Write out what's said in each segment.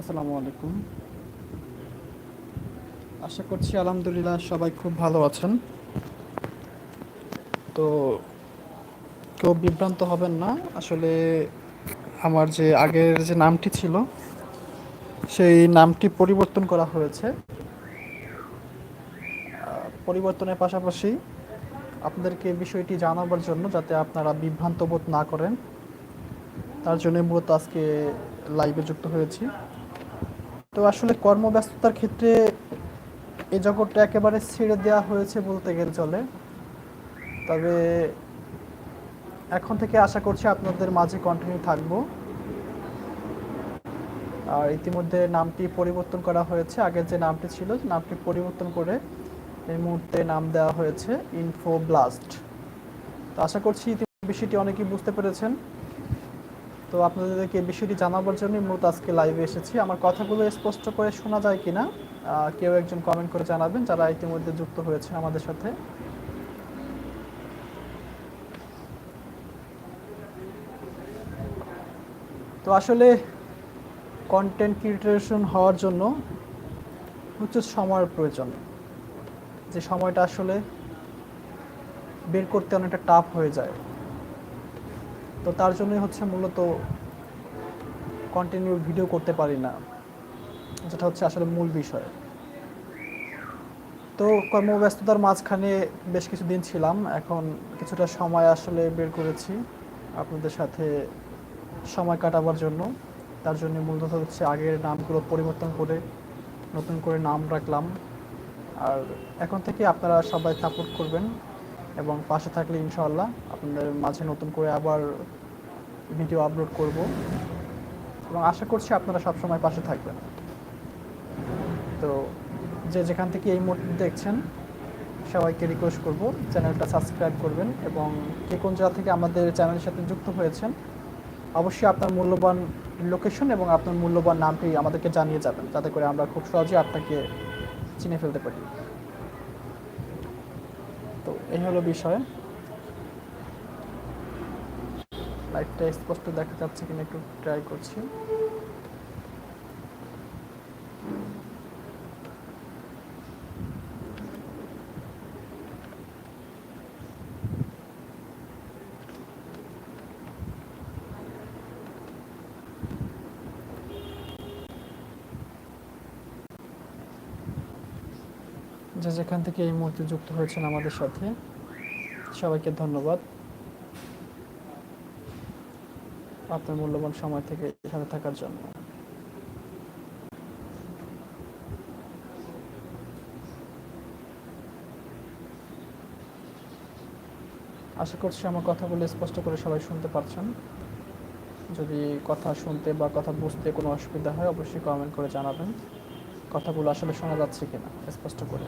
আসসালামু আলাইকুম। আশা করছি আলহামদুলিল্লাহ সবাই খুব ভালো আছেন। তো কেউ বিভ্রান্ত হবেন না। আসলে আমার যে আগের যে নামটি ছিল, সেই নামটি পরিবর্তন করা হয়েছে। পরিবর্তনের পাশাপাশি আপনাদেরকে বিষয়টি জানাবার জন্য যাতে আপনারা বিভ্রান্ত বোধ না করেন, তার জন্য মূলত আজকে লাইভে যুক্ত হয়েছি। তো আসলে কর্মব্যস্ততার ক্ষেত্রে এই জগৎটা একেবারে ছেড়ে দেওয়া হয়েছে বলতে গেলে চলে। তবে এখন থেকে আশা করছি আপনাদের মাঝে কন্টিনিউ থাকব। আর ইতিমধ্যে নামটি পরিবর্তন করা হয়েছে। আগের যে নামটি ছিল, নামটি পরিবর্তন করে এই মুহূর্তে নাম দেওয়া হয়েছে ইনফো ব্লাস্ট তো আশা করছি বিষয়টি অনেকেই বুঝতে পেরেছেন। তো আপনাদেরকে বিষয়টি জানাবার জন্য মূলত আজকে লাইভে এসেছি। আমার কথাগুলো স্পষ্ট করে শোনা যায় কিনা কেউ একজন কমেন্ট করে জানাবেন যারা ইতিমধ্যে যুক্ত হয়েছে আমাদের সাথে। তো আসলে কন্টেন্ট ক্রিয়েশন হওয়ার জন্য হচ্ছে সময়ের প্রয়োজন। যে সময়টা আসলে বের করতে অনেকটা টাফ হয়ে যায়। তো তার জন্যই হচ্ছে মূলত কন্টিনিউ ভিডিও করতে পারি না, যেটা হচ্ছে আসলে মূল বিষয়। তো কর্মব্যস্ততার মাঝখানে বেশ কিছুদিন ছিলাম, এখন কিছুটা সময় আসলে বের করেছি আপনাদের সাথে সময় কাটাবার জন্য। তার জন্য মূলত হচ্ছে আগের নামগুলো পরিবর্তন করে নতুন করে নাম রাখলাম। আর এখন থেকে আপনারা সবাই সাপোর্ট করবেন। এবং পাশে থাকলে ইনশাআল্লাহ আপনাদের মাঝে নতুন করে আবার ভিডিও আপলোড করব। এবং আশা করছি আপনারা সবসময় পাশে থাকবেন। তো যে যেখান থেকে এই মুহূর্তে দেখছেন, সবাইকে রিকোয়েস্ট করব, চ্যানেলটা সাবস্ক্রাইব করবেন এবং কে কোন জায়গা থেকে আমাদের চ্যানেলের সাথে যুক্ত হয়েছেন, অবশ্যই আপনার মূল্যবান লোকেশন এবং আপনার মূল্যবান নামটি আমাদেরকে জানিয়ে যাবেন। যাতে করে আমরা খুব সহজে আপনাকে চিনে ফেলতে পারি। তো এই হলো বিষয়। লাইটটা স্পষ্ট দেখা যাচ্ছে কিনা একটু ট্রাই করছি। যে যেখান থেকে এই মুহূর্তে যুক্ত হয়েছেন আমাদের সাথে, সবাইকে ধন্যবাদ। আপনার মূল্যবান সময় থেকে এখানে থাকার জন্য। আশা করছি আমার কথাগুলো স্পষ্ট করে সবাই শুনতে পারছেন। যদি কথা শুনতে বা কথা বুঝতে কোনো অসুবিধা হয়, অবশ্যই কমেন্ট করে জানাবেন। কথাগুলো আসলে শোনা যাচ্ছে কিনা, স্পষ্ট করে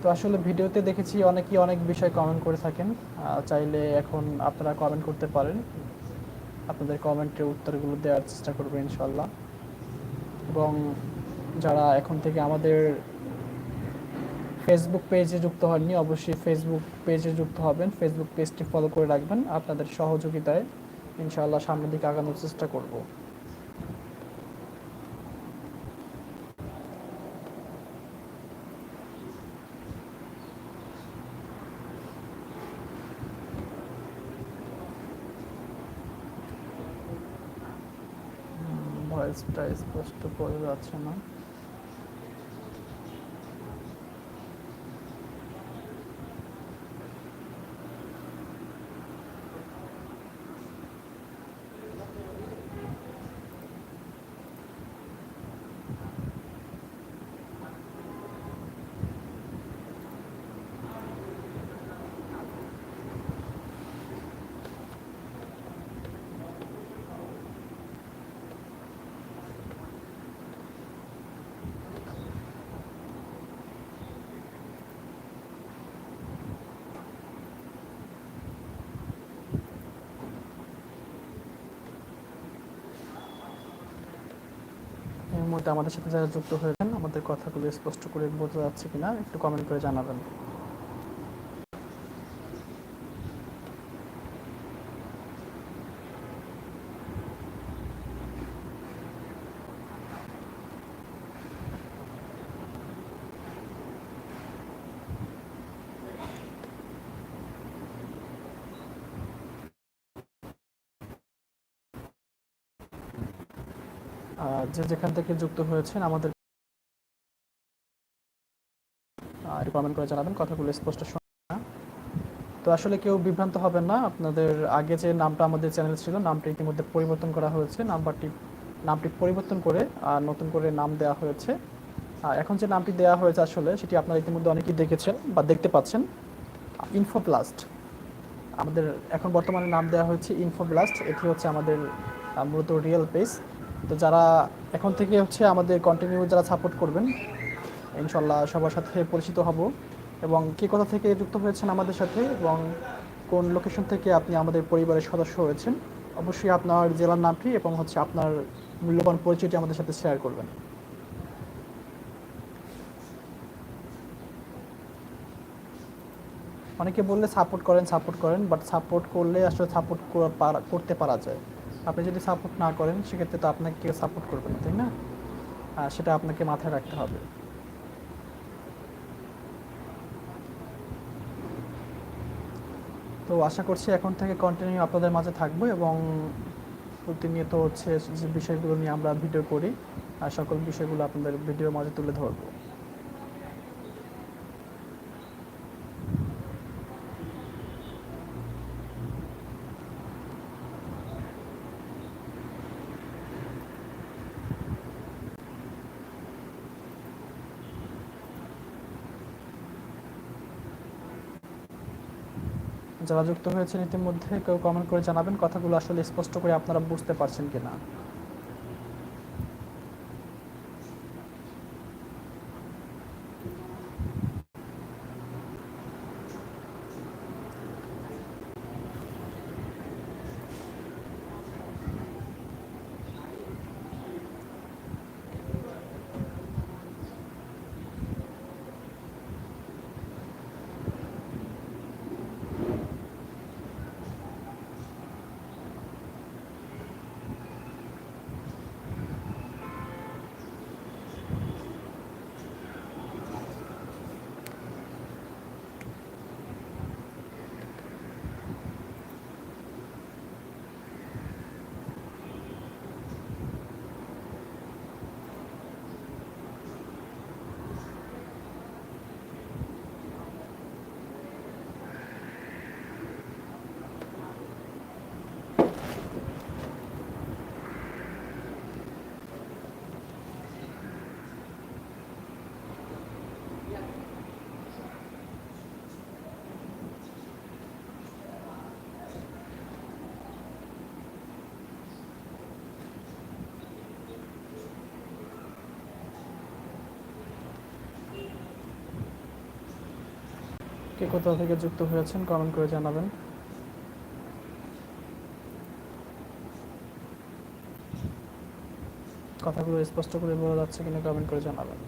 তো আসলে ভিডিওতে দেখেছি অনেকেই অনেক বিষয় কমেন্ট করে থাকেন চাইলে এখন আপনারা কমেন্ট করতে পারেন। আপনাদের কমেন্টের উত্তরগুলো দেওয়ার চেষ্টা করব ইনশাল্লাহ এবং যারা এখন থেকে আমাদের ফেসবুক পেজে যুক্ত হননি, অবশ্যই ফেসবুক পেজে যুক্ত হবেন। ফেসবুক পেজটি ফলো করে রাখবেন। আপনাদের সহযোগিতায় ইনশাআল্লাহ সামনের দিকে আগানোর চেষ্টা করব। ভয়েসটা স্পষ্ট বোঝা যাচ্ছে না এই মুহূর্তে আমাদের সাথে যারা যুক্ত হয়েছেন, আমাদের কথাগুলো স্পষ্ট করে বোঝা যাচ্ছে কিনা, একটু কমেন্ট করে জানাবেন। যে যেখান থেকে যুক্ত হয়েছেন, আমাদের কমেন্ট করে জানাবেন। কথাগুলো স্পষ্ট না। তো আসলে কেউ বিভ্রান্ত হবেন না। আপনাদের আগে যে নামটা আমাদের চ্যানেল ছিল, নামটি ইতিমধ্যে পরিবর্তন করা হয়েছে। নাম্বারটি, নামটি পরিবর্তন করে আর নতুন করে নাম দেওয়া হয়েছে। এখন যে নামটি দেওয়া হয়েছে আসলে, সেটি আপনারা ইতিমধ্যে অনেকেই দেখেছেন বা দেখতে পাচ্ছেন। ইনফোপ্লাস্ট আমাদের এখন বর্তমানে নাম দেওয়া হয়েছে ইনফোব্লাস্ট এটি হচ্ছে আমাদের মূলত রিয়েল পেজ তো যারা এখন থেকে হচ্ছে আমাদের কন্টিনিউ যারা সাপোর্ট করবেন ইনশাল্লাহ সবার সাথে পরিচিত হব। এবং কে কোথা থেকে যুক্ত হয়েছেন আমাদের সাথে এবং কোন লোকেশন থেকে আপনি আমাদের পরিবারের সদস্য হয়েছেন, অবশ্যই আপনার জেলার নামটি এবং হচ্ছে আপনার মূল্যবান পরিচয়টি আমাদের সাথে শেয়ার করবেন। অনেকে বললে সাপোর্ট করেন সাপোর্ট করেন বাট সাপোর্ট করলে আসলে সাপোর্ট করতে পারা যায়। আপনি যদি সাপোর্ট না করেন, সেক্ষেত্রে তো আপনাকে কেউ সাপোর্ট করবে না, তাই না? সেটা আপনাকে মাথায় রাখতে হবে। তো আশা করছি এখন থেকে কন্টিনিউ আপনাদের মাঝে থাকব এবং প্রতিনিয়ত হচ্ছে যে বিষয়গুলো নিয়ে আমরা ভিডিও করি, আর সকল বিষয়গুলো আপনাদের ভিডিওর মাঝে তুলে ধরবো। যারা যুক্ত হয়েছেন ইতিমধ্যে কেউ কমেন্ট করে জানাবেন। কথাগুলো আসলে স্পষ্ট করে আপনারা বুঝতে পারছেন কিনা। কে কোথা থেকে যুক্ত হয়েছেন কমেন্ট করে জানাবেন। কথাগুলো স্পষ্ট করে বলা যাচ্ছে কিনা কমেন্ট করে জানাবেন।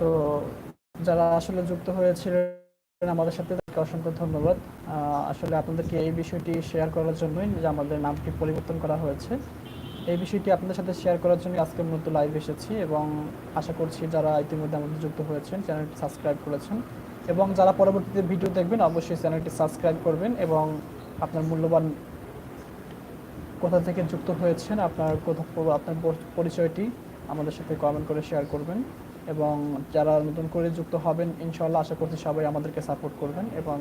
তো যারা আসলে যুক্ত হয়েছিলেন আমাদের সাথে, তাদেরকে অসংখ্য ধন্যবাদ। আসলে আপনাদেরকে এই বিষয়টি শেয়ার করার জন্যই যে আমাদের নামটি পরিবর্তন করা হয়েছে। এই বিষয়টি আপনাদের সাথে শেয়ার করার জন্য আজকে মূলত লাইভ এসেছি এবং আশা করছি যারা ইতিমধ্যে আমাদের যুক্ত হয়েছেন, চ্যানেলটি সাবস্ক্রাইব করেছেন এবং যারা পরবর্তীতে ভিডিও দেখবেন, অবশ্যই চ্যানেলটি সাবস্ক্রাইব করবেন এবং আপনার মূল্যবান কোথা থেকে যুক্ত হয়েছেন, আপনার কোথা, আপনার পরিচয়টি আমাদের সাথে কমেন্ট করে শেয়ার করবেন। এবং যারা নতুন করে যুক্ত হবেন ইনশাল্লাহ আশা করছি সবাই আমাদেরকে সাপোর্ট করবেন এবং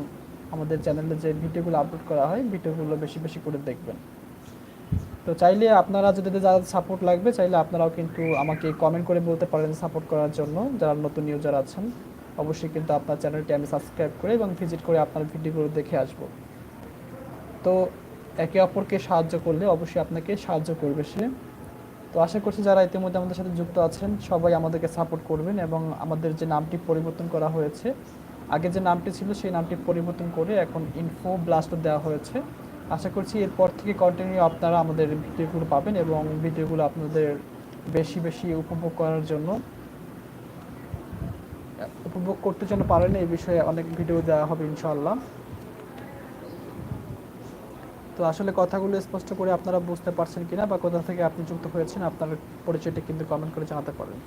আমাদের চ্যানেলে যে ভিডিওগুলো আপলোড করা হয়, ভিডিওগুলো বেশি বেশি করে দেখবেন। তো চাইলে আপনারা যদি যারা সাপোর্ট লাগবে, চাইলে আপনারাও কিন্তু আমাকে কমেন্ট করে বলতে পারেন সাপোর্ট করার জন্য, যারা নতুন ইউজার আছেন। অবশ্যই কিন্তু আপনার চ্যানেলটি আমি সাবস্ক্রাইব করে এবং ভিজিট করে আপনার ভিডিওগুলো দেখে আসব। তো একে অপরকে সাহায্য করলে অবশ্যই আপনাকে সাহায্য করবে সে। তো আশা করছি যারা ইতিমধ্যে আমাদের সাথে যুক্ত আছেন, সবাই আমাদেরকে সাপোর্ট করবেন এবং আমাদের যে নামটি পরিবর্তন করা হয়েছে, আগে যে নামটি ছিল সেই নামটি পরিবর্তন করে এখন ইনফো ব্লাস্ট দেওয়া হয়েছে। আশা করছি এরপর থেকে কন্টিনিউ আপনারা আমাদের ভিডিওগুলো পাবেন এবং ভিডিওগুলো আপনাদের বেশি বেশি উপভোগ করার জন্য উপভোগ করতে যেন পারেন, এই বিষয়ে অনেক ভিডিও দেওয়া হবে ইনশাআল্লাহ। তো আসলে কথাগুলো স্পষ্ট করে আপনারা বুঝতে পারছেন কিনা বা কোথা থেকে আপনি যুক্ত হয়েছেন, আপনার পরিচয়টা কিন্তু কমেন্ট করে জানাতে পারেন।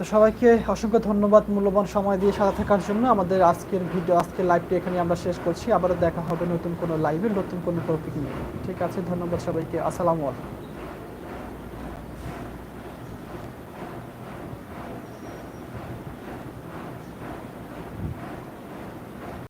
তো সবাইকে অসংখ্য ধন্যবাদ, মূল্যবান সময় দিয়ে সাথে থাকার জন্য। আমাদের আজকের ভিডিও, আজকের লাইভটি এখানে আমরা শেষ করছি। আবারও দেখা হবে নতুন কোনো লাইভে নতুন কোনো টপিক নিয়ে। ঠিক আছে, ধন্যবাদ সবাইকে। আসসালামু আলাইকুম।